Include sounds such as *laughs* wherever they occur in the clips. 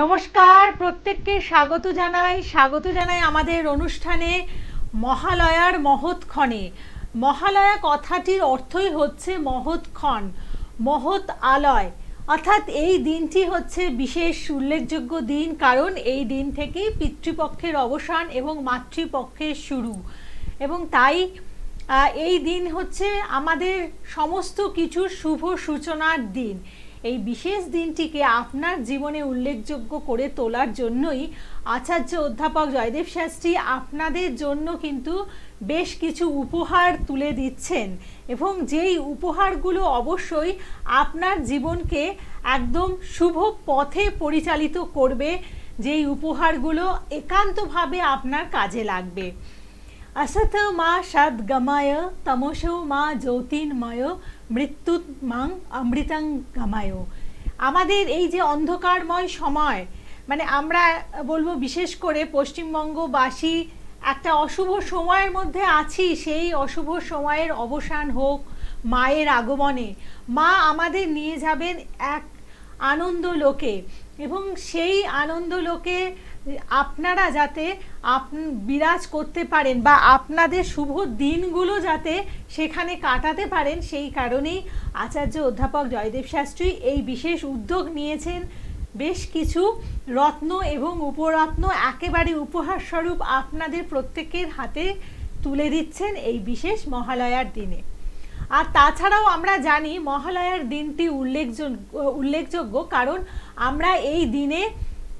নমস্কার, প্রত্যেককে স্বাগত জানাই স্বাগত জানাই আমাদের অনুষ্ঠানে মহালয়ার মহৎক্ষণে মহালয়া কথাটির অর্থই হচ্ছে মহৎক্ষণ মহৎ আলয়। অর্থাৎ এই দিনটি হচ্ছে বিশেষ উল্লেখযোগ্য দিন, কারণ এই দিন থেকেই পিতৃপক্ষের অবসান এবং মাতৃপক্ষের শুরু। এবং তাই এই দিন হচ্ছে আমাদের সমস্ত কিছুর শুভ সূচনার দিন। এই বিশেষ দিনটিকে আপনার জীবনে উল্লেখযোগ্য করে তোলার জন্যই আচার্য অধ্যাপক জয়দেব শাস্ত্রী আপনাদের জন্য কিন্তু বেশ কিছু উপহার তুলে দিচ্ছেন এবং যেই উপহারগুলো অবশ্যই আপনার জীবনকে একদম শুভ পথে পরিচালিত করবে যেই উপহারগুলো একান্তভাবে আপনার কাজে লাগবে असत मा সদ্গময় তমসো মা জ্যোতির্ময় মৃত্যু মাং অমৃতং গময়। আমাদের এই যে অন্ধকারময় সময় মানে আমরা বলব বিশেষ করে পশ্চিমবঙ্গবাসী, একটা অশুভ সময়ের মধ্যে আছি, সেই অশুভ সময়ের অবসান হোক মায়ের আগমনে। মা আমাদের নিয়ে যাবেন এক আনন্দ লোকে এবং সেই আনন্দ লোকে আপনারা যাতে আপ, বিরাজ করতে পারেন বা আপনাদের শুভ দিনগুলো যাতে সেখানে কাটাতে পারেন, সেই কারণেই আচার্য অধ্যাপক জয়দেব শাস্ত্রী এই বিশেষ উদ্যোগ নিয়েছেন। বেশ কিছু রত্ন এবং উপরত্ন একেবারে উপহার স্বরূপ আপনাদের প্রত্যেকের হাতে তুলে দিচ্ছেন এই বিশেষ মহালয়ার দিনে। আর তাছাড়াও আমরা জানি মহালয়ার দিনটি উল্লেখযোগ্য উল্লেখযোগ্য কারণ আমরা এই দিনে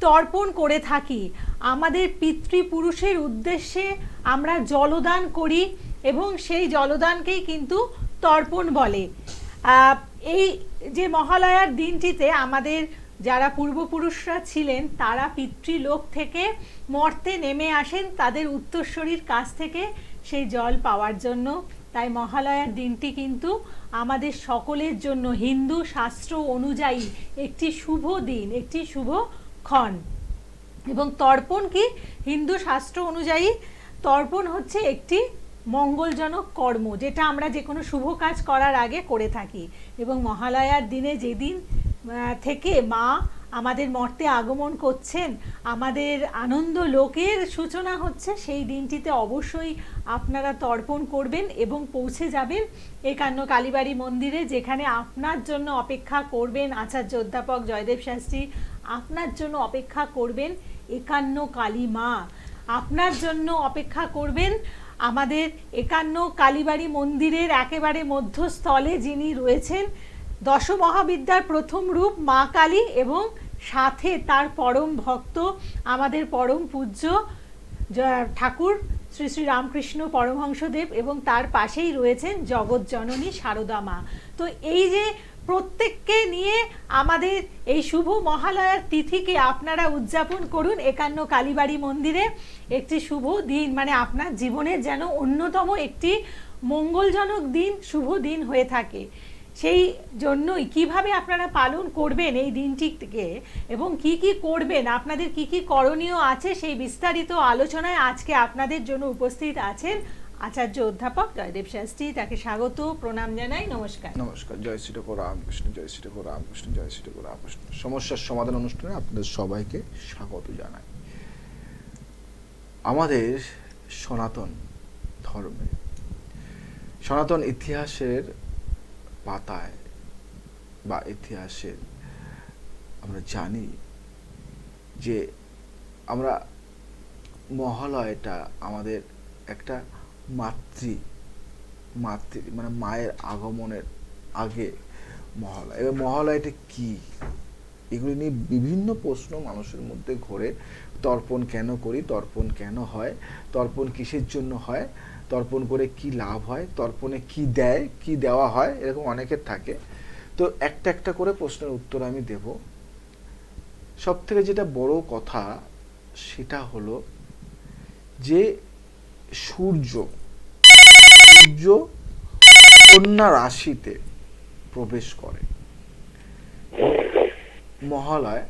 তর্পণ করে থাকি। আমাদের পিতৃপুরুষের উদ্দেশ্যে আমরা জলদান করি এবং সেই জলদানকেই কিন্তু তর্পণ বলে। এই যে মহালয়ার দিনটিতে আমাদের যারা পূর্বপুরুষরা ছিলেন, তারা পিতৃলোক থেকে মর্তে নেমে আসেন, তাদের উত্তরস্বরীর কাছ থেকে সেই জল পাওয়ার জন্য। তাই মহালয়ার দিনটি কিন্তু আমাদের সকলের জন্য হিন্দু শাস্ত্র অনুযায়ী একটি শুভ দিন, একটি শুভ ক্ষণ। এবং তর্পণ কি? হিন্দু শাস্ত্র অনুযায়ী তর্পণ হচ্ছে একটি মঙ্গলজনক কর্ম, যেটা আমরা যে কোনো শুভ কাজ করার আগে করে থাকি। এবং মহালয়ার দিনে যেদিন থেকে মা আমাদের মর্তে আগমন করছেন, আমাদের আনন্দ লোকের সূচনা হচ্ছে, সেই দিনটিতে অবশ্যই আপনারা তর্পণ করবেন এবং পৌঁছে যাবেন একান্ন কালীবাড়ি মন্দিরে, যেখানে আপনার জন্য অপেক্ষা করবেন আচার্য অধ্যাপক জয়দেব শাস্ত্রী আপনার জন্য অপেক্ষা করবেন একান্ন কালী মা। আপনার জন্য অপেক্ষা করবেন আমাদের একান্ন কালীবাড়ি মন্দিরের একেবারে মধ্যস্থলে যিনি রয়েছেন দশ মহাবিদ্যার প্রথম রূপ মা কালী এবং সাথে তার পরম ভক্ত, আমাদের পরম পূজ্য ঠাকুর শ্রী শ্রী রামকৃষ্ণ পরমহংসদেব এবং তার পাশেই রয়েছেন জগৎ জননী সারদা মা। তো এই যে প্রত্যেককে নিয়ে আমাদের এই শুভ মহালয়ার তিথিকে আপনারা উদযাপন করুন একান্ন কালীবাড়ি মন্দিরে। একটি শুভ দিন মানে আপনার জীবনের যেন অন্যতম একটি মঙ্গলজনক দিন, শুভ দিন হয়ে থাকে। সেই জন্যই কীভাবে আপনারা পালন করবেন এই দিনটিকে এবং কি কি করবেন, আপনাদের কি কি করণীয় আছে সেই বিস্তারিত আলোচনায় আজকে আপনাদের জন্য উপস্থিত আছেন আচার্য অধ্যাপক জয়দেব শাস্ত্রী, তাকে স্বাগত, প্রণাম জানাই, নমস্কার। নমস্কার, জয় শ্রী ঠাকুর রামকৃষ্ণ জয় শ্রী ঠাকুর রামকৃষ্ণ জয় শ্রী ঠাকুর রামকৃষ্ণ সমস্যার সমাধান অনুষ্ঠানে আপনাদের সবাইকে স্বাগত জানাই। আমাদের সনাতন ধর্মে, সনাতন ইতিহাসের পাতায় বা ইতিহাসের আমরা জানি যে আমরা মহালয়টা আমাদের একটা মাতৃ মাতৃ মানে মায়ের আগমনের আগে মহালয়। এবার মহালয়টা কি? এগুলি নিয়ে বিভিন্ন প্রশ্ন মানুষের মধ্যে ঘোরে। তর্পণ কেন করি? তর্পণ কেন হয়? তর্পণ কিসের জন্য হয়? তর্পণ করে কি লাভ হয়? তর্পণে কি দেয়? কি দেওয়া হয়? এরকম অনেকের থাকে। তো একটা একটা করে প্রশ্নের উত্তর আমি দেব। সব থেকে যেটা বড় কথা সেটা হলো যে সূর্য সূর্য কন্যা রাশিতে প্রবেশ করে। মহালয়,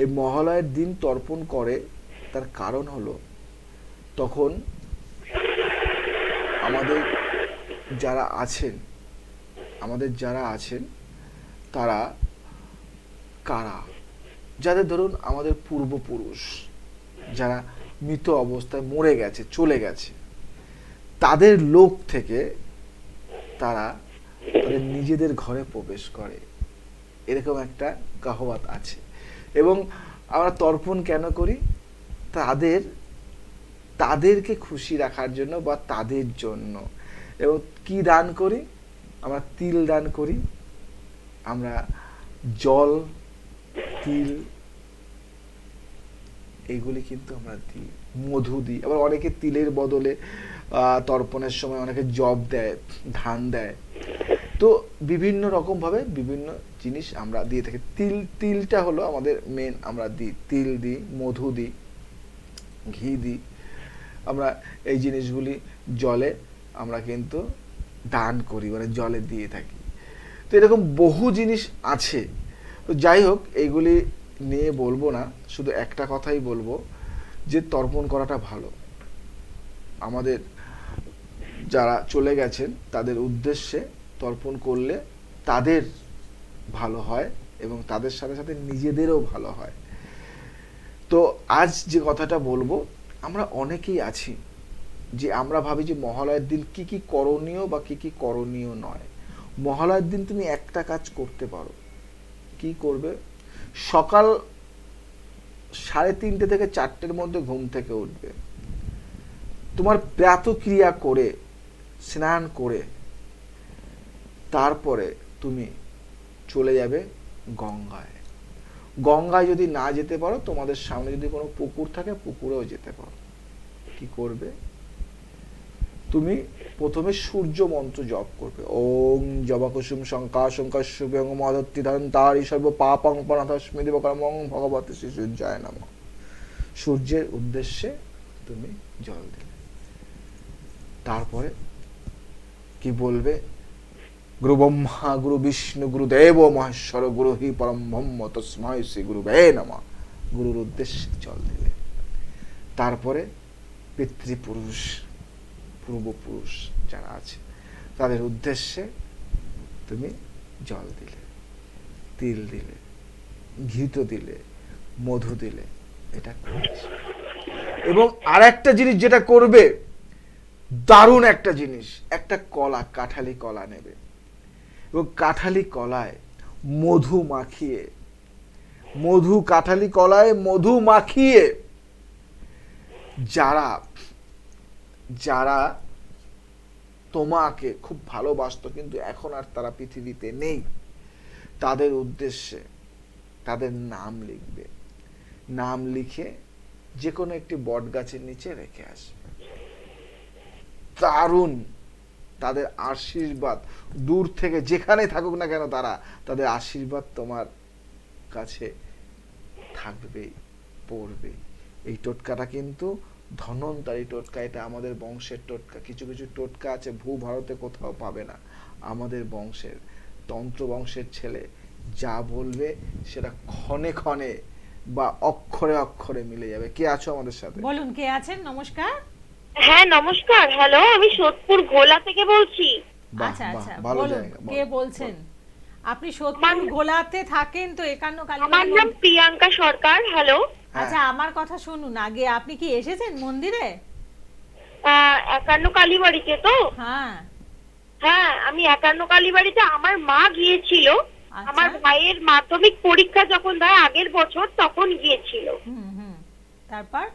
এই মহালয়ের দিন তর্পণ করে, তার কারণ হলো তখন আমাদের যারা আছেন, আমাদের যারা আছেন, তারা কারা? যাদের ধরুন আমাদের পূর্বপুরুষ, যারা মৃত অবস্থায় মরে গেছে, চলে গেছে তাদের লোক থেকে তারা তাদের নিজেদের ঘরে প্রবেশ করে। এরকম একটা কাহবাত আছে। এবং আমরা তর্পণ কেন করি? তাদের, তাদেরকে খুশি রাখার জন্য বা তাদের জন্য। এবং কি দান করি? আমরা তিল দান করি। আমরা জল, তিল, এগুলি কিন্তু আমরা দিই। মধু দিই। আবার অনেকে তিলের বদলে তর্পণের সময় অনেকে জব দেয়, ধান দেয়। তো বিভিন্ন রকম ভাবে বিভিন্ন জিনিস আমরা দিয়ে থাকি। তিল, তিলটা হলো আমাদের মেন আমরা দিই। তিল দিই, মধু দিই, ঘি দিই। আমরা এই জিনিসগুলি জলে আমরা কিন্তু দান করি মানে জলে দিয়ে থাকি। তো এরকম বহু জিনিস আছে। তো যাই হোক এইগুলি নিয়ে বলব না, শুধু একটা কথাই বলব যে তর্পণ করাটা ভালো। আমাদের যারা চলে গেছেন, তাদের উদ্দেশ্যে তর্পণ করলে তাদের ভালো হয় এবং তাদের সাথে সাথে নিজেদেরও ভালো হয়। তো আজ যে কথাটা বলব, আমরা অনেকেই আছি যে আমরা ভাবি যে মহালয়ের দিন কি কি করণীয় বা কি কি করণীয় নয়। মহালয়ের দিন তুমি একটা কাজ করতে পারো। কি করবে? সকাল সাড়ে তিনটে থেকে চারটের মধ্যে ঘুম থেকে উঠবে। তোমার প্রাতক্রিয়া করে স্নান করে তারপরে তুমি চলে যাবে গঙ্গায়। গঙ্গায় যদি না যেতে পারো, তোমাদের সামনে যদি কোনো পুকুর থাকে, পুকুরেও যেতে পারো। কি করবে? তুমি প্রথমে সূর্য মন্ত্র জপ করবে। ওম জবাকুসুম শঙ্কা শঙ্কর শুভং মদত্তি ধরন তারি সর্ব পাপং পনাথস্মি দেবকর্মং ভগবতী শ্রী সূর্যায় নম। সূর্যের উদ্দেশ্যে তুমি জল দিলে তারপরে কি বলবে? গুরু ব্রহ্মা, গুরু বিষ্ণু, গুরু দেব, মহেশ্বর, গুরু হি পরম ব্রহ্ম তস্মাই শ্রী গুরু বে নমঃ। গুরুর উদ্দেশ্যে জল দিলে তারপরে পিতৃপুরুষ, পূর্বপুরুষ যারা আছে, তাদের উদ্দেশ্যে তুমি জল দিলে, তিল দিলে, ঘিত দিলে, মধু দিলে, এটা এবং আর একটা জিনিস যেটা করবে দারুণ একটা জিনিস, একটা কলা, কাঠালি কলা নেবে। এবং কাঠালি কলায় মধু মাখিয়ে, মধু কাঠালি কলায় মধু মাখিয়ে যারা যারা তোমাকে খুব ভালোবাসতো, কিন্তু এখন আর তারা পৃথিবীতে নেই, তাদের উদ্দেশ্যে তাদের নাম লিখবে। নাম লিখে যে কোনো একটি বট গাছের নিচে রেখে আসবে। দারুণ তাদের আশীর্বাদ দূর থেকে যেখানে থাকুক না কেন তারা তাদের আশীর্বাদ তোমার কাছে থাকবে, পড়বে। এই টোটকাটা কিন্তু ধনন্তারী টোটকা, এটা আমাদের বংশের টোটকা। কিছু কিছু টোটকা আছে ভূ ভারতে কোথাও পাবে না। আমাদের বংশের, তন্ত্র বংশের ছেলে যা বলবে সেটা ক্ষণে ক্ষণে বা অক্ষরে অক্ষরে মিলে যাবে। কে আছো আমাদের সাথে? বলুন, কে আছেন? নমস্কার। হ্যাঁ নমস্কার। হ্যালো আমি সোদপুর ঘোলা থেকে বলছি। আচ্ছা আচ্ছা বলুন কে বলছেন? আপনি সত্যি আমার- থাকেন তো একান্ন কালী আমার নাম প্রিয়াঙ্কা সরকার হ্যালো হ্যাঁ। আচ্ছা আমার কথা শুনুন আগে আপনি কি এসেছেন মন্দিরে? আহ, একান্ন কালীবাড়িতে তো? হ্যাঁ। হ্যাঁ আমি একান্ন কালীবাড়িতে আমার মা গিয়েছিল। আচ্ছা। আমার ভাইয়ের মাধ্যমিক পরীক্ষা যখন দেয় আগের বছর তখন গিয়েছিল। হুম হুম। তারপর?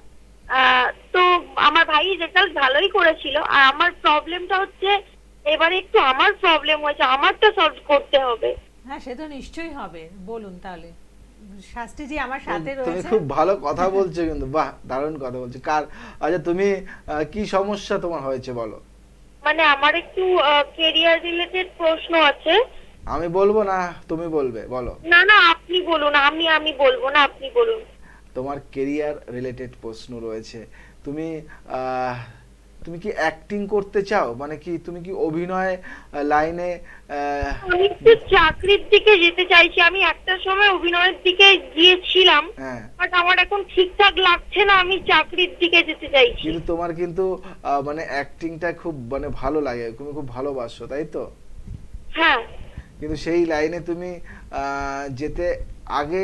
তো আমার ভাই রেজাল্ট ভালোই করেছিল। আর আমার প্রবলেমটা হচ্ছে এবারে একটু আমার প্রবলেম হয়েছে আমারটা সলভ করতে হবে। হ্যাঁ সে তো নিশ্চয়ই হবে। বলুন তাহলে। শাস্ত্রীজি আমার সাথে তুমি রয়েছে। খুব ভালো কথা বলছো কিন্তু বাহ দারুণ কথা বলছো। কার আচ্ছা তুমি আহ, কি সমস্যা তোমার হয়েছে বলো? মানে আমার একটু কেরিয়ার রিলেটেড প্রশ্ন আছে। আমি বলব না তুমি বলবে বলো। না না আপনি বলুন আমি আমি বলব না আপনি বলুন। তোমার কেরিয়ার রিলেটেড প্রশ্ন রয়েছে। তুমি তুমি কি অ্যাক্টিং করতে চাও? মানে কি তুমি কি অভিনয় লাইনে আমি একটু চাকরির দিকে যেতে চাইছি। আমি একটা সময় অভিনয়ের দিকে গিয়েছিলাম হ্যাঁ। বাট আমার এখন ঠিকঠাক লাগছে না। আমি চাকরির দিকে যেতে চাইছি। কিন্তু তোমার কিন্তু মানে অ্যাক্টিংটা খুব মানে ভালো লাগে। তুমি খুব ভালোবাসো তাই তো? হ্যাঁ। কিন্তু সেই লাইনে তুমি আহ, যেতে আগে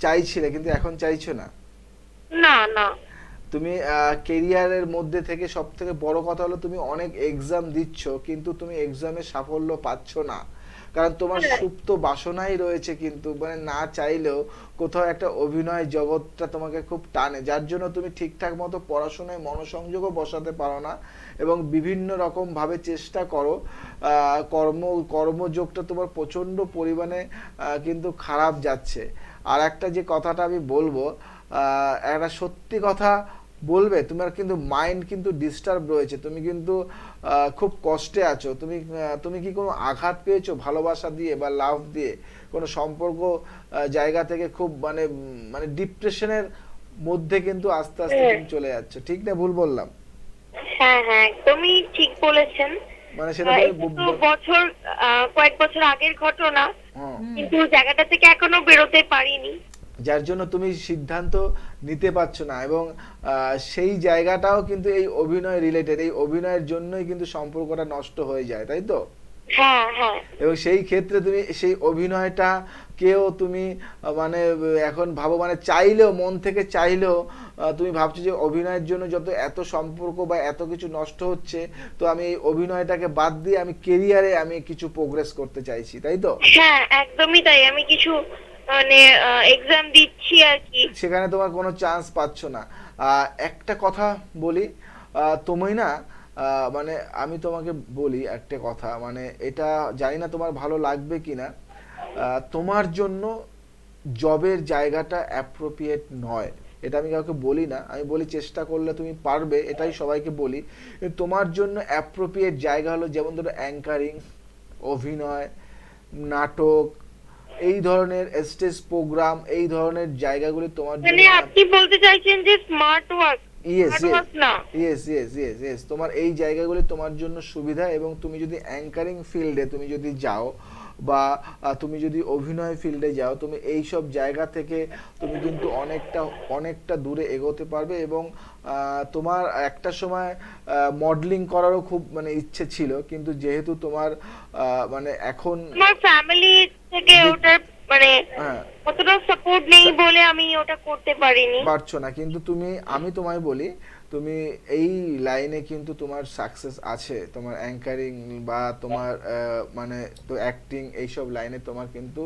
চাইছিলে কিন্তু এখন চাইছো না? না না। তুমি কেরিয়ারের মধ্যে থেকে সব থেকে বড় কথা হলো তুমি অনেক এক্সাম দিচ্ছ কিন্তু তুমি এক্সামে সাফল্য পাচ্ছ না। কারণ তোমার হ্যাঁ। সুপ্ত বাসনাই রয়েছে কিন্তু মানে না চাইলেও কোথাও একটা অভিনয় জগৎটা তোমাকে খুব টানে যার জন্য তুমি ঠিকঠাক মতো পড়াশোনায় মনোসংযোগও বসাতে পারো না এবং বিভিন্ন রকম ভাবে চেষ্টা করো আহ, কর্ম কর্মযোগটা তোমার প্রচণ্ড পরিমাণে কিন্তু খারাপ যাচ্ছে। আর একটা যে কথাটা আমি বলব একটা সত্যি কথা বলবে তোমার কিন্তু মাইন্ড কিন্তু ডিস্টার্ব রয়েছে তুমি কিন্তু খুব কষ্টে আছো তুমি তুমি কি কোনো আঘাত পেয়েছ ভালোবাসা দিয়ে বা লাভ দিয়ে কোনো সম্পর্ক জায়গা থেকে খুব মানে মানে ডিপ্রেশনের মধ্যে কিন্তু আস্তে আস্তে হ্যাঁ। তুমি চলে যাচ্ছে ঠিক না ভুল বললাম হ্যাঁ হ্যাঁ একদমই ঠিক বলেছেন মানে সেটা বছর কয়েক বছর আগের ঘটনা। কিন্তু জায়গাটা থেকে এখনও বেরোতে পারিনি। যার জন্য তুমি সিদ্ধান্ত নিতে পারছ না এবং সেই জায়গাটাও কিন্তু এই অভিনয় রিলেটেড এই অভিনয়ের জন্যই কিন্তু সম্পর্কটা নষ্ট হয়ে যায় তাই তো? হ্যাঁ হ্যাঁ। এবং সেই ক্ষেত্রে তুমি সেই অভিনয়টা কেও তুমি মানে এখন ভাবো মানে চাইলেও মন থেকে চাইলেও তুমি ভাবছ যে অভিনয়ের জন্য যত এত সম্পর্ক বা এত কিছু নষ্ট হচ্ছে তো আমি এই অভিনয়টাকে বাদ দিয়ে আমি কেরিয়ারে আমি কিছু প্রোগ্রেস করতে চাইছি তাই তো? হ্যাঁ একদমই তাই। আমি কিছু মানে এক্সাম দিচ্ছি আর কি। সেখানে তোমার কোনো চান্স পাচ্ছ না। একটা কথা বলি তুমি না মানে আমি তোমাকে বলি একটা কথা মানে এটা জানি না তোমার ভালো লাগবে কিনা। আহ, তোমার জন্য জবের জায়গাটা অ্যাপ্রোপ্রিয়েট নয়। এটা আমি কাউকে বলি না আমি বলি চেষ্টা করলে তুমি পারবে এটাই সবাইকে বলি। তোমার জন্য অ্যাপ্রোপ্রিয়েট জায়গা হলো যেমন ধরো অ্যাঙ্কারিং অভিনয় নাটক এই ধরনের স্টেজ প্রোগ্রাম এই ধরনের জায়গাগুলি তোমার মানে জন্য আপনি বলতে চাইছেন যে smart work yes yes yes yes yes তোমার এই জায়গাগুলি তোমার জন্য সুবিধা এবং তুমি যদি অ্যাঙ্কারিং ফিল্ডে তুমি যদি যাও বা তুমি যদি অভিনয় ফিল্ডে যাও তুমি এই সব জায়গা থেকে তুমি কিন্তু অনেকটা অনেকটা দূরে এগোতে পারবে এবং তোমার একটা সময় মডেলিং করারও খুব মানে ইচ্ছে ছিল কিন্তু যেহেতু তোমার মানে এখন আমার ফ্যামিলি থেকে ওটার মানে হ্যাঁ। অতটা সাপোর্ট নেই বলে আমি ওটা করতে পারিনি। পারছ না কিন্তু তুমি আমি তোমায় বলি তুমি এই লাইনে কিন্তু তোমার সাকসেস আছে। তোমার অ্যাঙ্কারিং বা তোমার মানে তো অ্যাক্টিং এইসব লাইনে তোমার কিন্তু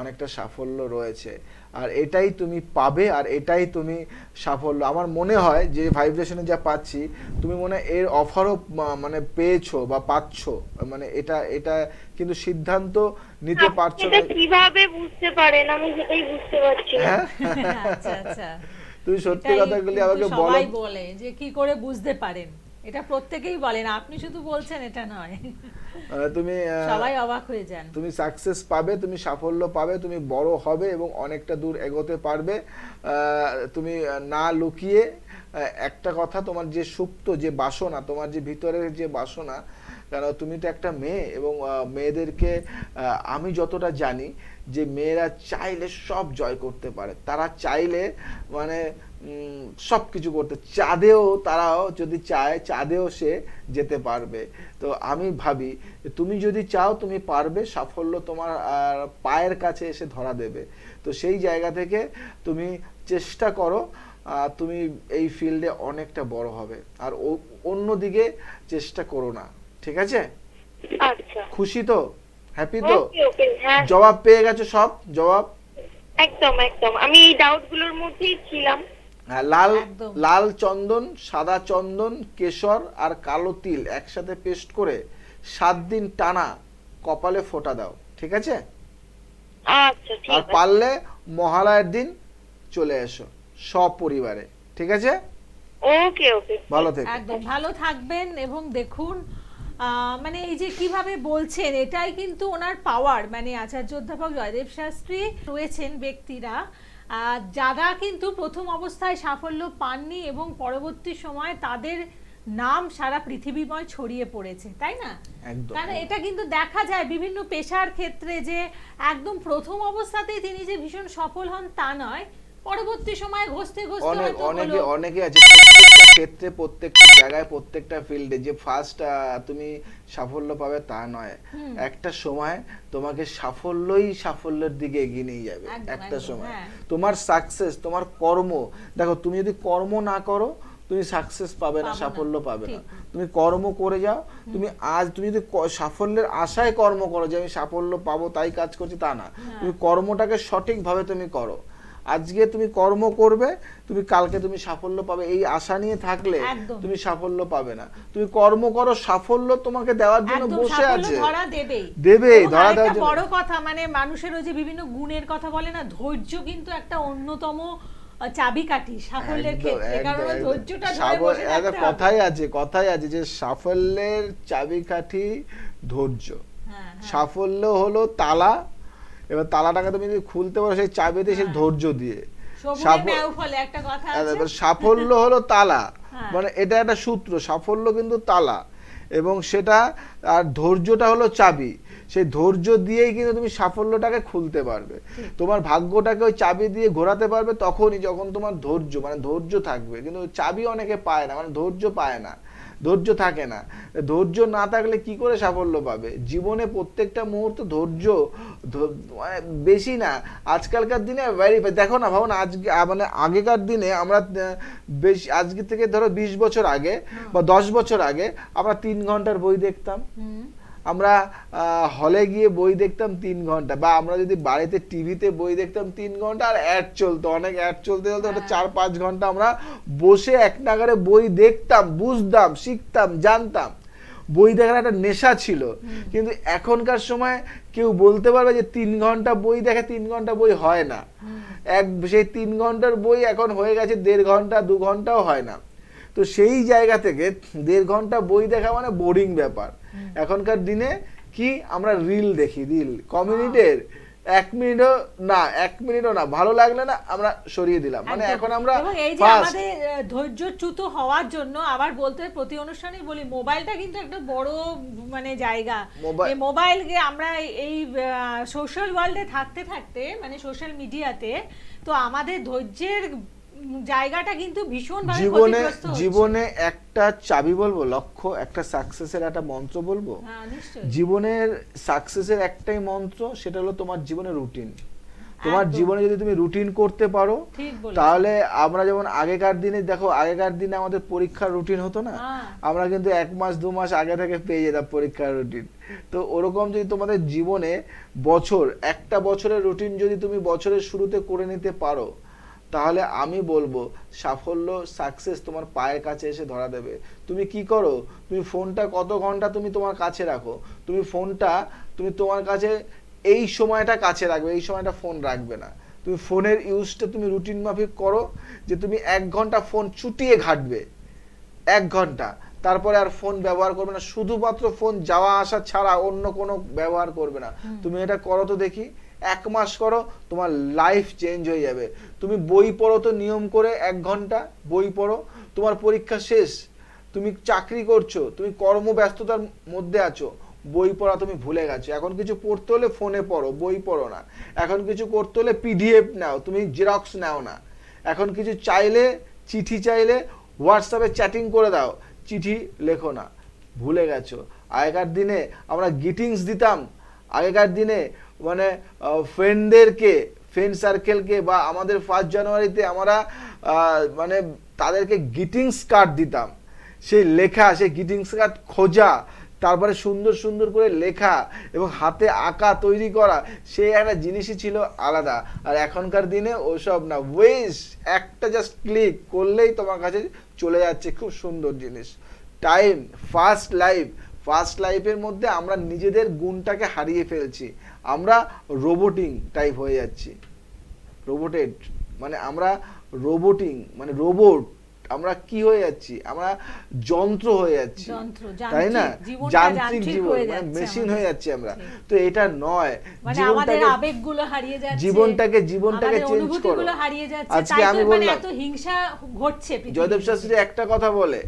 অনেকটা সাফল্য রয়েছে। আর এটাই তুমি পাবে আর এটাই তুমি সাফল্য। আমার মনে হয় যে ভাইব্রেশনে যা পাচ্ছি তুমি মনে হয় এর অফারও মানে পেয়েছ বা পাচ্ছো। মানে এটা এটা কিন্তু সিদ্ধান্ত নিতে পারছ না। কীভাবে বুঝতে পারেন? আমি সেটাই বুঝতে পারছি না। হ্যাঁ? *laughs* আচ্ছা আচ্ছা। তুমি সত্যি কথাগুলি আমাকে বলো সবাই বলে। যে কি করে বুঝতে পারেন। এটা প্রত্যেকেই বলেন আপনি শুধু বলছেন এটা নয়। তুমি সবাই অবাক হয়ে যান। তুমি সাকসেস পাবে তুমি সাফল্য পাবে তুমি বড় হবে এবং অনেকটা দূর এগোতে পারবে। তুমি না লুকিয়ে একটা কথা তোমার যে সুপ্ত যে বাসনা তোমার যে ভিতরের যে বাসনা কারণ তুমি তো একটা মেয়ে এবং মেয়েদেরকে আমি যতটা জানি যে মেয়েরা চাইলে সব জয় করতে পারে। তারা চাইলে মানে সব কিছু করতে, চাঁদেও তারাও যদি চায়, চাঁদেও সে যেতে পারবে। তো আমি ভাবি তুমি যদি চাও, তুমি পারবে, সাফল্য তোমার পায়ের কাছে এসে ধরা দেবে। তো সেই জায়গা থেকে তুমি চেষ্টা করো তুমি এই ফিল্ডে অনেকটা বড় হবে। আর অন্যদিকে চেষ্টা করো না। ঠিক আছে? আচ্ছা। খুশি তো? হ্যাপি তো? ওকে ওকে হ্যাঁ। জবাব পেয়ে গেছো সব? জবাব? একদম একদম। আমি এই ডাউটগুলোর মধ্যেই ছিলাম। হ্যাঁ, লাল লাল চন্দন সাদা চন্দন কেশর আর কালো তিল একসাথে পেস্ট করে সাত দিন টানা কপালে ফোঁটা দাও ঠিক আছে? আচ্ছা আর পারলে মহালয়ের দিন চলে এসো সপরিবারে ঠিক আছে? ওকে ওকে ভালো থেকো। একদম। ভালো থাকবেন এবং দেখুন মানে এই যে কীভাবে বলছেন এটাই কিন্তু ওনার পাওয়ার মানে আচার্য অধ্যাপক জয়দেব শাস্ত্রী রয়েছেন ব্যক্তিরা। যারা কিন্তু প্রথম অবস্থায় সাফল্য পাননি এবং পরবর্তী সময় তাদের নাম সারা পৃথিবীময় ছড়িয়ে পড়েছে তাই না? কারণ এটা কিন্তু দেখা যায় বিভিন্ন পেশার ক্ষেত্রে যে একদম প্রথম অবস্থাতেই তিনি যে ভীষণ সফল হন তা নয় পরবর্তী সময় ঘষতে ঘষতে অনেক হয়তো অনেকে হলো। অনেকে আছে প্রত্যেকটা ক্ষেত্রে প্রত্যেকটা জায়গায় প্রত্যেকটা ফিল্ডে যে ফার্স্ট তুমি সাফল্য পাবে তা নয়। একটা সময় তোমাকে সাফল্যই সাফল্যের দিকে এগিয়ে নিয়ে যাবে একদম, একটা একদম, সময়। হ্যাঁ। তোমার সাকসেস তোমার কর্ম দেখো তুমি যদি কর্ম না করো তুমি সাকসেস পাবে না পাবো না, সাফল্য পাবে না। তুমি কর্ম করে যাও তুমি আজ তুমি যদি ক- সাফল্যের আশায় কর্ম করো যে আমি সাফল্য পাবো তাই কাজ করছি তা না। তুমি কর্মটাকে সঠিকভাবে তুমি করো। আজকে তুমি কর্ম করবে তুমি কালকে তুমি সাফল্য পাবে। এই আশা নিয়ে থাকলে তুমি সাফল্য পাবে না। তুমি কর্ম করো সাফল্য তোমাকে দেওয়ার জন্য বসে আছে। ধরা দেবেই, ধরা দেওয়ার জন্য। বড় কথা মানে মানুষের ওই যে বিভিন্ন গুণের কথা বলে না ধৈর্য কিন্তু একটা অন্যতম চাবিকাঠি সাফল্যের ক্ষেত্রে। কারণ ধৈর্যটা ধরে বসে থাকতে হবে। কথাই আছে কথাই আছে যে সাফল্যের চাবিকাঠি ধৈর্য। সাফল্য হলো তালা এবার তালাটাকে তুমি যদি খুলতে পারো সেই চাবি দিয়ে সেই হ্যাঁ। ধৈর্য দিয়ে। এবার সাফল্য হলো তালা। হ্যাঁ। মানে এটা একটা সূত্র সাফল্য কিন্তু তালা। এবং সেটা আর ধৈর্যটা হলো চাবি। সেই ধৈর্য দিয়েই কিন্তু তুমি সাফল্যটাকে খুলতে পারবে। তোমার ভাগ্যটাকে ওই চাবি দিয়ে ঘোরাতে পারবে তখনই যখন তোমার ধৈর্য মানে ধৈর্য থাকবে। কিন্তু চাবি অনেকে পায় না মানে ধৈর্য পায় না। ধৈর্য থাকে না। ধৈর্য না থাকলে কি করে সাফল্য পাবে? জীবনে প্রত্যেকটা মুহূর্ত ধৈর্য মানে বেশি না। আজকালকার দিনে ভেরি দেখো না ভাবো না আজকে মানে আগেকার দিনে আমরা বেশ আজকে থেকে ধরো বিশ বছর আগে বা দশ বছর আগে আমরা তিন ঘণ্টার বই দেখতাম। আমরা হলে গিয়ে বই দেখতাম তিন ঘণ্টা বা আমরা যদি বাড়িতে টিভিতে বই দেখতাম তিন ঘণ্টা আর অ্যাড চলতো অনেক অ্যাড চলতে চলতে ওটা হ্যাঁ। চার পাঁচ ঘণ্টা আমরা বসে এক নাগারে বই দেখতাম বুঝতাম শিখতাম জানতাম। বই দেখার একটা নেশা ছিল। কিন্তু এখনকার সময় কেউ বলতে পারবে যে তিন ঘণ্টা বই দেখে তিন ঘণ্টা বই হয় না। এক সেই তিন ঘণ্টার বই এখন হয়ে গেছে দেড় ঘণ্টা দু ঘন্টাও হয় না। তো সেই জায়গা থেকে দেড় ঘণ্টা বই দেখা মানে বোরিং ব্যাপার। এখনকার দিনে কি আমরা রিল দেখি রিল কমিউনিটির এক মিনিটও না এক মিনিটও না ভালো লাগলে না আমরা সরিয়ে দিলাম। মানে এখন আমরা এই যে আমাদের ধৈর্যচ্যুত হওয়ার জন্য আবার বলতে প্রতি অনুষ্ঠানেই বলি মোবাইলটা কিন্তু একটা বড় মানে জায়গা। মোবাইল- এই মোবাইলকে আমরা এই সোশ্যাল ওয়ার্ল্ডে থাকতে থাকতে মানে সোশ্যাল মিডিয়াতে তো আমাদের ধৈর্যের জায়গাটা কিন্তু ভীষণ ভাবে জীবনে জীবনে একটা চাবি বলব লক্ষ্য একটা সাকসেসের একটা মন্ত্র বলব? হ্যাঁ জীবনের সাকসেসের একটাই মন্ত্র সেটা হলো তোমার জীবনের রুটিন তোমার জীবনে যদি তুমি রুটিন করতে পারো তাহলে আমরা যেমন আগেকার দিনে দেখো আগেকার দিনে আমাদের পরীক্ষার রুটিন হতো না? হ্যাঁ। আমরা কিন্তু এক মাস দু মাস আগে থেকে পেয়ে যেতাম পরীক্ষার রুটিন তো ওরকম যদি তোমাদের জীবনে বছর একটা বছরের রুটিন যদি তুমি বছরের শুরুতে করে নিতে পারো তাহলে আমি বলব সাফল্য সাকসেস তোমার পায়ের কাছে এসে ধরা দেবে। তুমি কি করো? তুমি ফোনটা কত ঘণ্টা তুমি তোমার কাছে রাখো? তুমি ফোনটা তুমি তোমার কাছে এই সময়টা কাছে রাখবে এই সময়টা ফোন রাখবে না। তুমি ফোনের ইউজটা তুমি রুটিন মাফিক করো যে তুমি এক ঘণ্টা ফোন চুটিয়ে ঘাটবে। এক ঘণ্টা। তারপরে আর ফোন ব্যবহার করবে না। শুধুমাত্র ফোন যাওয়া আসা ছাড়া অন্য কোনো ব্যবহার করবে না। তুমি এটা করো তো দেখি। এক মাস করো, তোমার লাইফ চেঞ্জ হয়ে যাবে। তুমি বই পড়ো তো নিয়ম করে এক ঘণ্টা বই পড়ো, তোমার পরীক্ষা শেষ, তুমি চাকরি করছ, তুমি কর্মব্যস্ততার মধ্যে আছো, বই পড়া তুমি ভুলে গেছো। এখন কিছু পড়তে হলে ফোনে পড়ো, বই পড়ো না। এখন কিছু করতে হলে পিডিএফ নাও, তুমি জেরক্স নাও না। এখন কিছু চাইলে, চিঠি চাইলে হোয়াটসঅ্যাপে চ্যাটিং করে দাও, চিঠি লেখো না। ভুলে গেছো। আগেকার দিনে আমরা গিটিংস দিতাম, আগেকার দিনে মানে ফ্রেন্ডদেরকে ফ্রেন্ড সার্কেলকে বা আমাদের ফার্স্ট জানুয়ারিতে আমরা মানে তাদেরকে গিটিংস কার্ড দিতাম। সেই লেখা, সেই গ্রিটিংস কার্ড খোঁজা, তারপরে সুন্দর সুন্দর করে লেখা এবং হাতে আঁকা তৈরি করা, সেই একটা জিনিসই ছিল আলাদা। আর এখনকার দিনে ওসব না। ওয়েস একটা জাস্ট ক্লিক করলেই তোমার কাছে চলে যাচ্ছে খুব সুন্দর জিনিস। টাইম ফার্স্ট লাইফ ফার্স্ট লাইফের মধ্যে আমরা নিজেদের গুণটাকে হারিয়ে ফেলছি। আমরা রোবোটিং টাইপ হয়ে যাচ্ছি। রোবোটেড মানে আমরা রোবোটিং মানে রোবট আমরা কি হয়ে যাচ্ছি? আমরা যন্ত্র হয়ে যাচ্ছি। তাই না? যান্ত্রিক, জীবন হয়ে মানে মেশিন হয়ে যাচ্ছি আমরা। তো এটা নয়। মানে জীবনটাকে আবেগগুলো হারিয়ে যাচ্ছে। জীবনটাকে জীবনটাকে চেঞ্জ করো। আজকে আমি মানে বললাম। এত হিংসা ঘটছে জয়দেব শাস্ত্রী একটা কথা বলে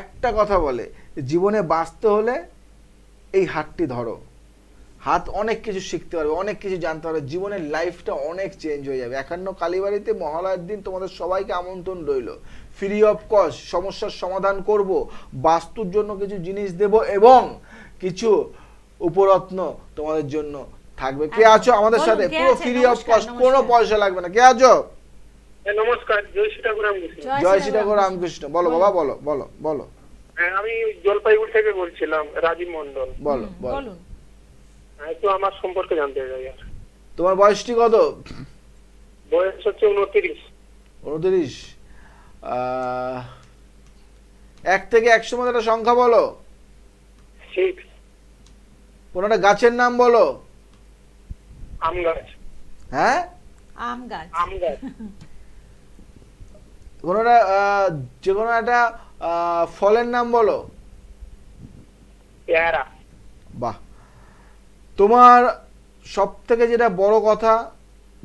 একটা কথা বলে জীবনে বাঁচতে হলে এই হাতটি ধরো। হাত অনেক কিছু শিখতে পারবে অনেক কিছু জানতে পারবে জীবনের লাইফটা অনেক চেঞ্জ হয়ে যাবে। একান্ন কালীবাড়িতে মহালয়ার দিন তোমাদের সবাইকে আমন্ত্রণ রইল। ফ্রি অফ কস্ট সমস্যার সমাধান করব বাস্তুর জন্য কিছু জিনিস দেব এবং কিছু উপরত্ন তোমাদের জন্য থাকবে। কে আছো আমাদের সাথে? পুরো ফ্রি অফ কস্ট কোনো পয়সা লাগবে না। কে আছো? হ্যাঁ, নমস্কার জয় শ্রী ঠাকুর রামকৃষ্ণ। জয় রামকৃষ্ণ। বলো বাবা বলো বলো বলো। হ্যাঁ আমি জলপাইগুড়ি থেকে বলছিলাম রাজীব মন্ডল বলো বলো। একটু আমার সম্পর্কে জানতে চাই আর তোমার বয়সটি কত? বয়স হচ্ছে উনত্রিশ। উনত্রিশ। এক থেকে একশো মধ্যে একটা সংখ্যা বলো। সিক্স। কোন একটা গাছের নাম বলো। আম গাছ। হ্যাঁ? আম গাছ। আম গাছ। কোনো একটা আহ, যে কোনো একটা আহ, ফলের নাম বলো। পেয়ারা। বাহ। তোমার সব থেকে যেটা বড় কথা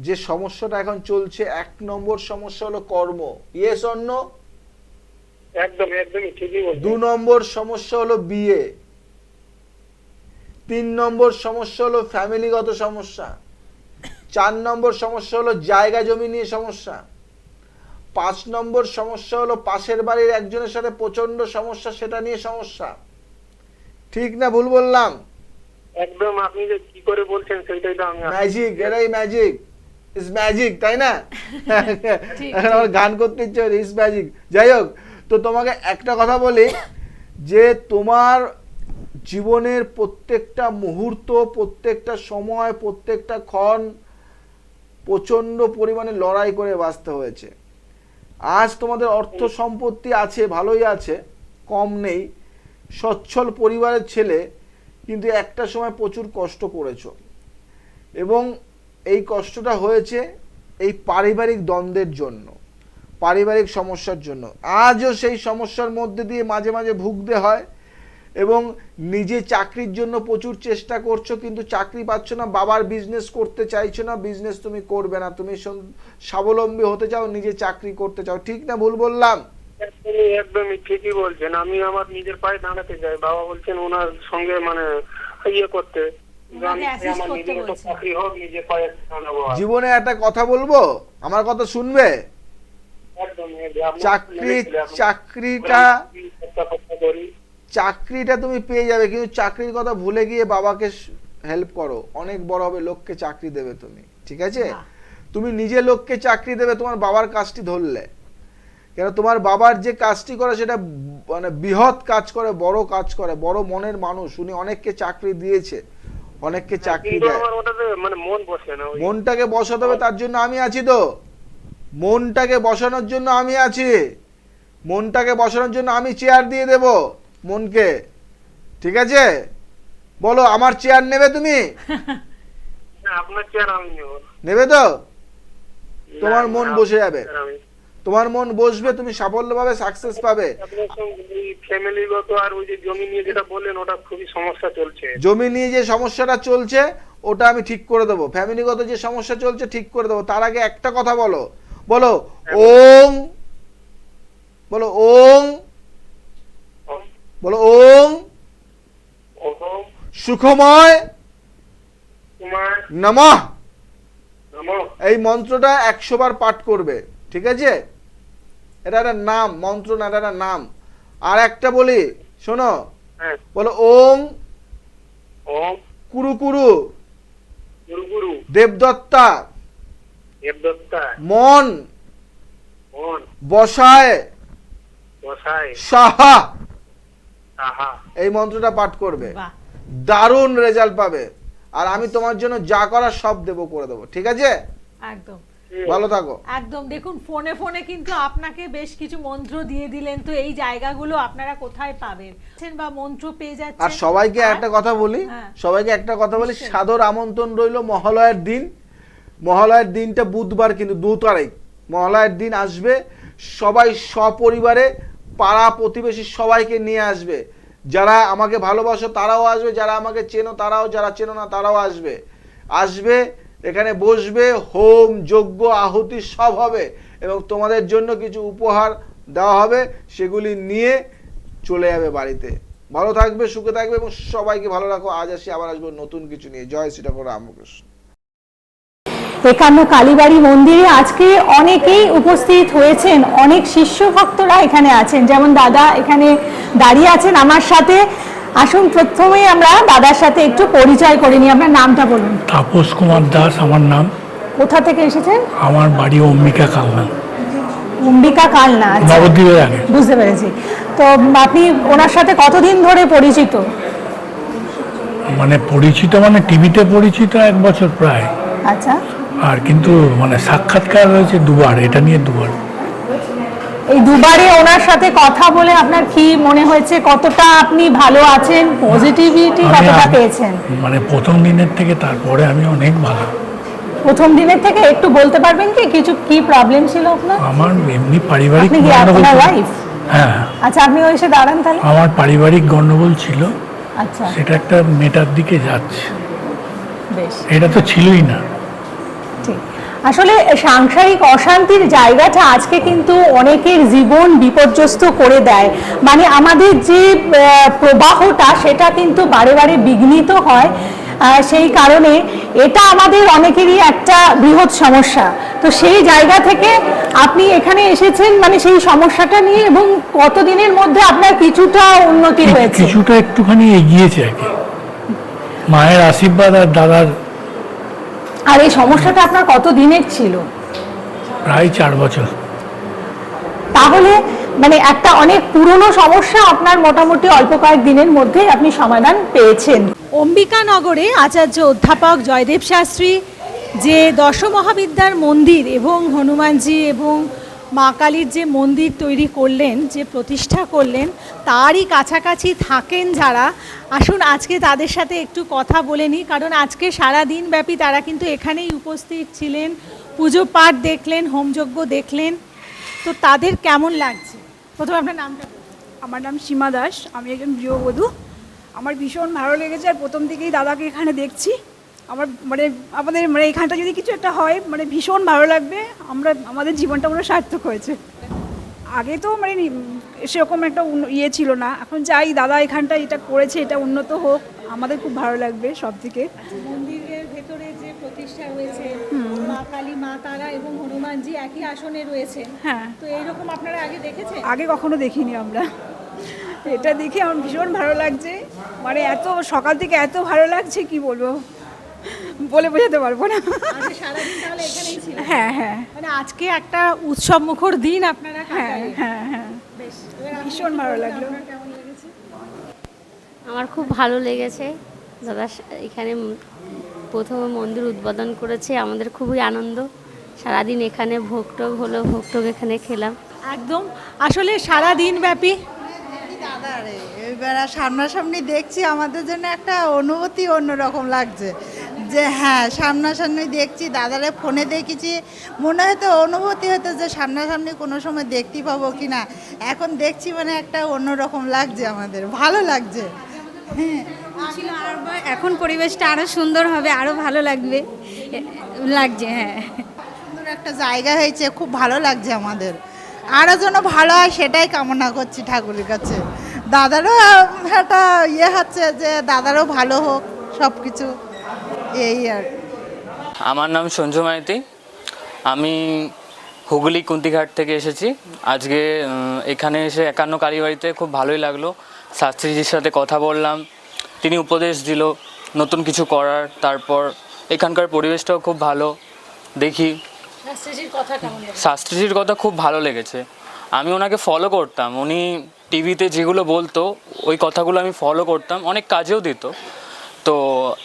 যে সমস্যাটা এখন চলছে এক নম্বর সমস্যা হলো কর্ম। ইয়েস অন্য একদম একদমই ঠিকই দু নম্বর সমস্যা হলো বিয়ে। তিন নম্বর সমস্যা হলো ফ্যামিলিগত সমস্যা। চার নম্বর সমস্যা হলো জায়গা জমি নিয়ে সমস্যা। পাঁচ নম্বর সমস্যা হলো পাশের বাড়ির একজনের সাথে প্রচণ্ড সমস্যা সেটা নিয়ে সমস্যা। ঠিক না ভুল বললাম? একদম আপনি যে কি করে বলছেন সেটাই তো আমি ম্যাজিক এটাই ম্যাজিক ইস ম্যাজিক তাই না? এখন আমার গান করতে ইচ্ছে ইস ম্যাজিক যাই হোক তো তোমাকে একটা কথা বলি যে তোমার জীবনের প্রত্যেকটা মুহূর্ত প্রত্যেকটা সময় প্রত্যেকটা ক্ষণ প্রচণ্ড পরিমাণে লড়াই করে বাঁচতে হয়েছে। আজ তোমাদের অর্থ সম্পত্তি আছে ভালোই আছে কম নেই। সচ্ছল পরিবারের ছেলে কিন্তু একটা সময় প্রচুর কষ্ট করেছ। এবং এই কষ্টটা হয়েছে এই পারিবারিক দ্বন্দ্বের জন্য, পারিবারিক সমস্যার জন্য। আজও সেই সমস্যার মধ্যে দিয়ে মাঝে মাঝে ভুগতে হয় এবং নিজে চাকরির জন্য প্রচুর চেষ্টা করছ কিন্তু চাকরি পাচ্ছ না, বাবার বিজনেস করতে চাইছো না বিজনেস তুমি করবে না। তুমি স্বাবলম্বী হতে চাও, নিজে চাকরি করতে চাও। ঠিক না ভুল বললাম? একদমই একদমই ঠিকই বলছেন। আমি আমার নিজের পায়ে দাঁড়াতে চাই। বাবা বলছেন ওনার সঙ্গে মানে ইয়ে করতে। জীবনে একটা কথা বলব? আমার কথা শুনবে? চাকরি চাকরিটা চাকরিটা তুমি পেয়ে যাবে কিন্তু চাকরির কথা ভুলে গিয়ে বাবাকে হেল্প করো। অনেক বড় হবে লোককে চাকরি দেবে তুমি। ঠিক আছে? তুমি নিজে লোককে চাকরি দেবে তোমার বাবার কাজটি ধরলে। কেন তোমার বাবার যে কাজটি করে সেটা মানে বৃহৎ কাজ করে বড় কাজ করে বড় মনের মানুষ উনি অনেককে চাকরি দিয়েছে অনেককে চাকরি দেয়। মানে মন মনটাকে বসাতে হবে তার জন্য আমি আছি তো। মনটাকে বসানোর জন্য আমি আছি। মনটাকে বসানোর জন্য আমি চেয়ার দিয়ে দেব মনকে। ঠিক আছে? বলো আমার চেয়ার নেবে তুমি। নেবে তো? তোমার মন বসে যাবে। তোমার মন বসবে তুমি সাফল্য পাবে। সাকসেস পাবে ফ্যামিলিগত আর ওই যে জমি নিয়ে যেটা বললেন ওটা খুবই সমস্যা চলছে। জমি নিয়ে যে সমস্যাটা চলছে ওটা আমি ঠিক করে দেবো। ফ্যামিলিগত যে সমস্যা চলছে ঠিক করে দেবো। তার আগে একটা কথা বলো। বলো ওং বলো ওং ওম, বলো ওং ওম, সুখময় নমো। এই মন্ত্রটা একশো বার পাঠ করবে ঠিক আছে? এটা একটা নাম মন্ত্র না এটা একটা নাম। আর একটা বলি শোনো। হ্যাঁ। বলো ওম কুরু কুরু দেবদত্তা দেবদত্তা মন মন বসায় সাহা। এই মন্ত্রটা পাঠ করবে। দারুণ রেজাল্ট পাবে। আর আমি তোমার জন্য যা করার সব দেবো করে দেবো। ঠিক আছে? একদম। ভালো থাকো। একদম দেখুন ফোনে ফোনে কিন্তু আপনাকে বেশ কিছু মন্ত্র দিয়ে দিলেন তো এই জায়গাগুলো আপনারা কোথায় পাবেন? বা মন্ত্র পেয়ে যাচ্ছেন? আর সবাইকে একটা কথা বলি হ্যাঁ। সবাইকে একটা কথা বলি সাদর আমন্ত্রণ রইল মহালয়ের দিন। মহালয়ের দিনটা বুধবার কিন্তু দু তারিখ। মহালয়ের দিন আসবে সবাই সপরিবারে পাড়া প্রতিবেশী সবাইকে নিয়ে আসবে। যারা আমাকে ভালোবাসো তারাও আসবে যারা আমাকে চেনো তারাও যারা চেনো না তারাও আসবে। আসবে এখানে বসবে, হোম, যজ্ঞ, আহুতি সব হবে। এবং তোমাদের জন্য কিছু উপহার দেওয়া হবে, সেগুলি নিয়ে চলে যাবে বাড়িতে। ভালো থাকবে, সুখে থাকবে এবং সবাইকে ভালো রাখো। আজ আসি, আবার আসব নতুন কিছু নিয়ে। জয় শ্রী ঠাকুর রামকৃষ্ণ। একান্ন কালীবাড়ি মন্দিরে আজকে অনেকেই উপস্থিত হয়েছেন। অনেক শিষ্য ভক্তরা এখানে আছেন। যেমন দাদা এখানে দাঁড়িয়ে আছেন। আমার সাথে আসুন প্রথমে আমরা দাদার সাথে একটু পরিচয় করে নিই। আপনার নামটা বলুন। তাপস কুমার দাস আমার নাম। কোথা থেকে এসেছেন? আমার বাড়ি অম্বিকা কালনা। অম্বিকা কালনা আচ্ছা, নবদ্বীপের আগে বুঝতে পেরেছি। তো আপনি ওনার সাথে কতদিন ধরে পরিচিত? মানে পরিচিত মানে টিভিতে পরিচিত এক বছর প্রায়। আচ্ছা। আর কিন্তু মানে সাক্ষাৎকার হয়েছে দুবার এটা নিয়ে দুবার। এই দুবারে ওনার সাথে কথা বলে আপনার কি মনে হয়েছে? কতটা আপনি ভালো আছেন? পজিটিভিটি কতটা পেয়েছেন? মানে প্রথম দিনের থেকে তারপরে আমি অনেক ভালো। প্রথম দিনের থেকে একটু বলতে পারবেন কি? কিছু কি প্রবলেম ছিল আপনার? আমার এমনি পারিবারিক আপনি কি আপনার ওয়াইফ হ্যাঁ আচ্ছা আপনিও এসে দাঁড়ান তাহলে। আমার পারিবারিক গন্ডগোল ছিল। আচ্ছা। সেটা একটা মেটার দিকে যাচ্ছে। বেশ। এটা তো ছিলই না। ঠিক। আসলে সাংসারিক অশান্তির জায়গাটা আজকে কিন্তু অনেকের জীবন বিপর্যস্ত করে দেয়। মানে আমাদের যে প্রবাহটা সেটা কিন্তু বারে বারে বিঘ্নিত হয়। সেই কারণে এটা আমাদের অনেকেরই একটা বৃহৎ সমস্যা। তো সেই জায়গা থেকে আপনি এখানে এসেছেন মানে সেই সমস্যাটা নিয়ে এবং কতদিনের মধ্যে আপনার কিছুটা উন্নতি হয়েছে? কিছুটা একটুখানি এগিয়েছে আর কি। মায়ের আশীর্বাদ আর দাদার আর এই সমস্যাটা আপনার কত দিনের ছিল? প্রায় চার বছর। তাহলে মানে একটা অনেক পুরনো সমস্যা আপনার মোটামুটি অল্প কয়েক দিনের মধ্যে আপনি সমাধান পেয়েছেন। অম্বিকানগরে আচার্য অধ্যাপক জয়দেব শাস্ত্রী যে দশমহাবিদ্যার মন্দির এবং হনুমানজি এবং মা কালীর যে মন্দির তৈরি করলেন, যে প্রতিষ্ঠা করলেন, তারই কাছাকাছি থাকেন যারা। আসুন, আজকে তাদের সাথে একটু কথা বলে নিই, কারণ আজকে সারা দিন ব্যাপী তারা কিন্তু এখানেই উপস্থিত ছিলেন। পুজো পাঠ দেখলেন, হোমযজ্ঞ দেখলেন। তো তাদের কেমন লাগছে? প্রথমে আপনার নামটা আমার নাম সীমা দাস, আমি একজন গৃহবধূ। আমার ভীষণ ভালো লেগেছে, আর প্রথম থেকেই দাদাকে এখানে দেখছি। আমার মানে আমাদের মানে এখানটা যদি কিছু একটা হয় মানে ভীষণ ভালো লাগবে। আমরা আমাদের জীবনটা পুরো সার্থক হয়েছে। আগে তো মানে সেরকম একটা ইয়ে ছিল না। এখন যাই দাদা এখানটা এটা করেছে এটা উন্নত হোক আমাদের খুব ভালো লাগবে সব থেকে মন্দিরের ভেতরে যে প্রতিষ্ঠা হয়েছে মা কালী মা তারা এবং হনুমানজি একই আসনে রয়েছে। হ্যাঁ। তো এইরকম আপনারা আগে দেখেছেন? আগে কখনো দেখিনি আমরা। এটা দেখে আমার ভীষণ ভালো লাগছে। মানে এত সকাল থেকে এত ভালো লাগছে কি বলব? বলে বোঝাতে পারব না। ছিল হ্যাঁ হ্যাঁ। মানে আজকে একটা উৎসব মুখর দিন আপনারা হ্যাঁ হ্যাঁ হ্যাঁ। বেশ। ভীষণ ভালো লাগল। আমার খুব ভালো লেগেছে। দাদা এখানে প্রথমে মন্দির উদ্বোধন করেছে আমাদের খুবই আনন্দ। সারাদিন এখানে ভোগ টোগ হলো ভোগটোগ এখানে খেলাম। একদম। আসলে সারা দিন ব্যাপী দাদারে এবার সামনাসামনি দেখছি আমাদের জন্য একটা অনুভূতি অন্যরকম লাগছে। যে হ্যাঁ সামনাসামনি দেখছি দাদারে ফোনে দেখেছি। মনে হয়তো অনুভূতি হতো যে সামনাসামনি কোনো সময় দেখতে পাবো কি না এখন দেখছি মানে একটা অন্যরকম লাগছে আমাদের ভালো লাগছে। আর এখন পরিবেশটা আরও সুন্দর হবে আরও ভালো লাগবে। লাগছে হ্যাঁ। সুন্দর একটা জায়গা হয়েছে খুব ভালো লাগছে আমাদের। আরও যেন ভালো হয় সেটাই কামনা করছি ঠাকুরের কাছে। দাদারও একটা ইয়ে হচ্ছে যে দাদারও ভালো হোক সব কিছু এই আর। আমার নাম সঞ্জু মাইতি। আমি হুগলি কুন্তিঘাট থেকে এসেছি। আজকে এখানে এসে একান্ন কালীবাড়িতে খুব ভালোই লাগল। শাস্ত্রীজির সাথে কথা বললাম তিনি উপদেশ দিল নতুন কিছু করার তারপর এখানকার পরিবেশটাও খুব ভালো। দেখি শাস্ত্রীজির কথা খুব ভালো লেগেছে। আমি ওনাকে ফলো করতাম। উনি টিভিতে যেগুলো বলতো ওই কথাগুলো আমি ফলো করতাম। অনেক কাজেও দিত। তো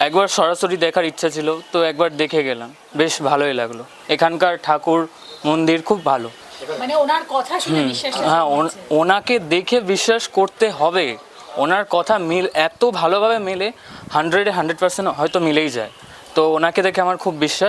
একবার সরাসরি দেখার ইচ্ছা ছিল তো একবার দেখে গেলাম। বেশ ভালোই লাগল। এখানকার ঠাকুর মন্দির খুব ভালো। মানে ওনার কথা শুনে বিশ্বাস হ্যাঁ ওনাকে দেখে বিশ্বাস করতে হবে। ওনার কথা মিল এত ভালোভাবে মেলে হান্ড্রেডে হান্ড্রেড পার্সেন্ট হয়তো মিলেই যায়। তো ওনাকে দেখে আমার খুব বিশ্বাস।